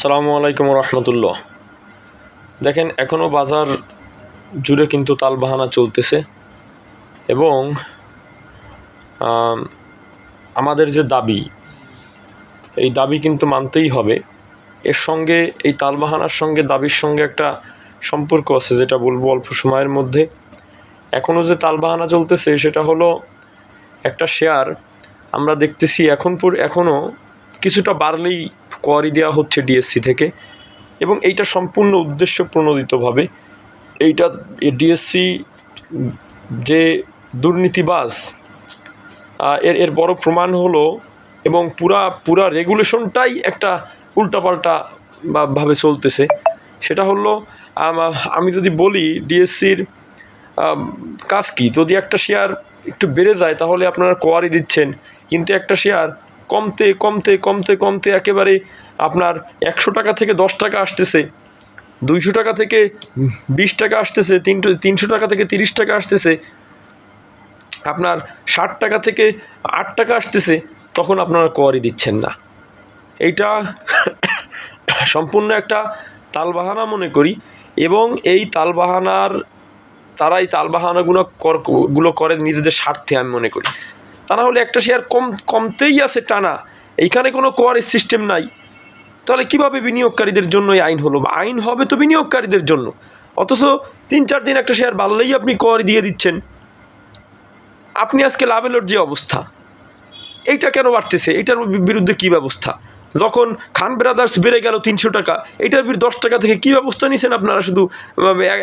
সালামু আলাইকুম রহমতুল্লাহ। দেখেন এখনও বাজার জুড়ে কিন্তু তালবাহানা চলতেছে এবং আমাদের যে দাবি, এই দাবি কিন্তু মানতেই হবে। এর সঙ্গে, এই তালবাহানার সঙ্গে, দাবির সঙ্গে একটা সম্পর্ক আছে, যেটা বলব অল্প সময়ের মধ্যে। এখনও যে তালবাহানা চলতেছে, সেটা হলো একটা শেয়ার আমরা দেখতেছি এখন পর এখনও কিছুটা বাড়লেই কোয়ারি দেওয়া হচ্ছে ডিএসসি থেকে এবং এইটা সম্পূর্ণ উদ্দেশ্য প্রণোদিতভাবে। এইটা ডিএসসি যে দুর্নীতিবাজ এর এর বড় প্রমাণ হলো এবং পুরা পুরা রেগুলেশনটাই একটা উল্টাপাল্টা ভাবে চলতেছে। সেটা হলো, আমি যদি বলি ডিএসসির কাজ কি? যদি একটা শেয়ার একটু বেড়ে যায় তাহলে আপনারা কোয়ারি দিচ্ছেন, কিন্তু একটা শেয়ার কমতে কমতে কমতে কমতে একেবারে আপনার একশো টাকা থেকে দশ টাকা আসতেছে। দুইশো টাকা থেকে বিশ টাকা আসতেছে, তিনটো, তিনশো টাকা থেকে তিরিশ টাকা আসতেছে। আপনার ষাট টাকা থেকে আট টাকা আসতেছে, তখন আপনারা কোয়ারি দিচ্ছেন না। এইটা সম্পূর্ণ একটা তালবাহানা মনে করি এবং এই তালবাহানার তারা এই তালবাহানাগুলো কর, গুলো করে নিজেদের স্বার্থে আমি মনে করি। তা না হলে একটা শেয়ার কম, কমতেই আছে টানা। এইখানে কোনো কোয়ারের সিস্টেম নাই। তাহলে কীভাবে বিনিয়োগকারীদের জন্য এই আইন হলো? আইন হবে তো বিনিয়োগকারীদের জন্য। অথচ তিন, চার দিন একটা শেয়ার বাড়লেই আপনি কোয়ারি দিয়ে দিচ্ছেন। আপনি আজকে লাভেলোর যে অবস্থা, এইটা কেন বাড়তেছে? এটার বিরুদ্ধে কী ব্যবস্থা? যখন খান ব্রাদার্স বেড়ে গেল তিনশো টাকা, এটার বিরুদ্ধে দশ টাকা থেকে কী ব্যবস্থা নিয়েছেন আপনারা? শুধু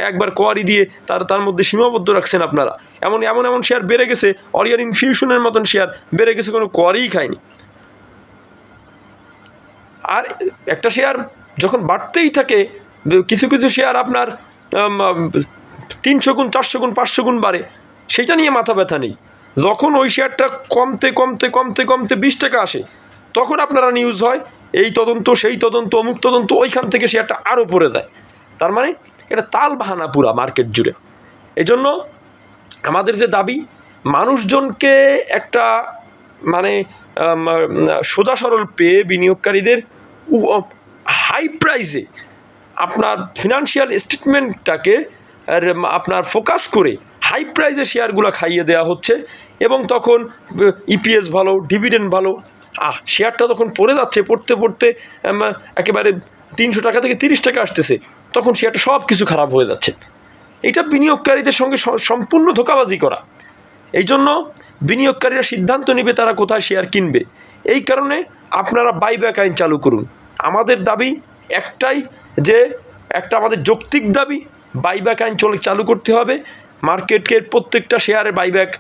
একবার কোয়ারি দিয়ে তার তার মধ্যে সীমাবদ্ধ রাখছেন আপনারা। এমন এমন এমন শেয়ার বেড়ে গেছে অরিয়ার ইনফিউশনের মতন শেয়ার বেড়ে গেছে, কোনো কোয়ারিই খায়নি। আর একটা শেয়ার যখন বাড়তেই থাকে, কিছু কিছু শেয়ার আপনার তিনশো গুণ, চারশো গুণ, পাঁচশো গুণ বাড়ে, সেটা নিয়ে মাথা ব্যথা নেই। যখন ওই শেয়ারটা কমতে কমতে কমতে কমতে বিশ টাকা আসে তখন আপনারা নিউজ হয়, এই তদন্ত, সেই তদন্ত, অমুক তদন্ত, ওইখান থেকে শেয়ারটা আরও পড়ে দেয় তার মানে এটা তাল বাহানা পুরা মার্কেট জুড়ে। এই জন্য আমাদের যে দাবি, মানুষজনকে একটা মানে সোজা সরল পেয়ে বিনিয়োগকারীদের হাই প্রাইসে আপনার ফিনান্সিয়াল স্টেটমেন্টটাকে আপনার ফোকাস করে হাই প্রাইসে শেয়ারগুলো খাইয়ে দেওয়া হচ্ছে এবং তখন ইপিএস ভালো ডিভিডেন্ড ভালো আহ শেয়ারটা তখন পড়ে যাচ্ছে, পড়তে পড়তে একেবারে তিনশো টাকা থেকে তিরিশ টাকা আসতেছে। তখন শেয়ারটা সব কিছু খারাপ হয়ে যাচ্ছে। এটা বিনিয়োগকারীদের সঙ্গে সম্পূর্ণ ধোকাবাজি করা। এই জন্য বিনিয়োগকারীরা সিদ্ধান্ত নেবে তারা কোথায় শেয়ার কিনবে। এই কারণে আপনারা বাইব্যাক আইন চালু করুন। আমাদের দাবি একটাই যে, একটা আমাদের যৌক্তিক দাবি বাই বাইব্যাক আইন চলে, চালু করতে হবে। মার্কেটের প্রত্যেকটা শেয়ারে বাইব্যাক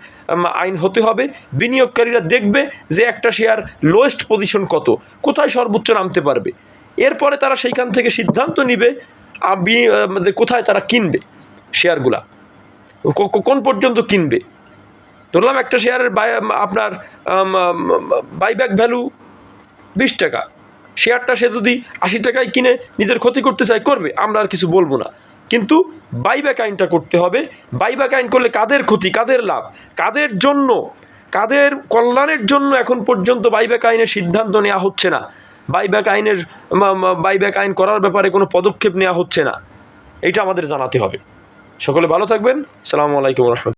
আইন হতে হবে। বিনিয়োগকারীরা দেখবে যে একটা শেয়ার লোয়েস্ট পজিশন কত, কোথায় সর্বোচ্চ নামতে পারবে। এরপরে তারা সেইখান থেকে সিদ্ধান্ত নিবে কোথায় তারা কিনবে শেয়ারগুলা কোন পর্যন্ত কিনবে। ধরলাম একটা শেয়ারের বাই আপনার বাইব্যাক ভ্যালু বিশ টাকা। শেয়ারটা সে যদি আশি টাকায় কিনে নিজের ক্ষতি করতে চায়, করবে। আমরা আর কিছু বলব না। কিন্তু বাইব্যাক আইনটা করতে হবে। বাইব্যাক আইন করলে কাদের ক্ষতি, কাদের লাভ? কাদের জন্য? কাদের কল্যাণের জন্য এখন পর্যন্ত বাইব্যাক আইনের সিদ্ধান্ত নেওয়া হচ্ছে না। বাইব্যাক আইনের বাইব্যাক আইন করার ব্যাপারে কোনো পদক্ষেপ নেওয়া হচ্ছে না। এটা আমাদের জানাতে হবে। সকলে ভালো থাকবেন। সালামু আলাইকুম রহমতুল্লাহ।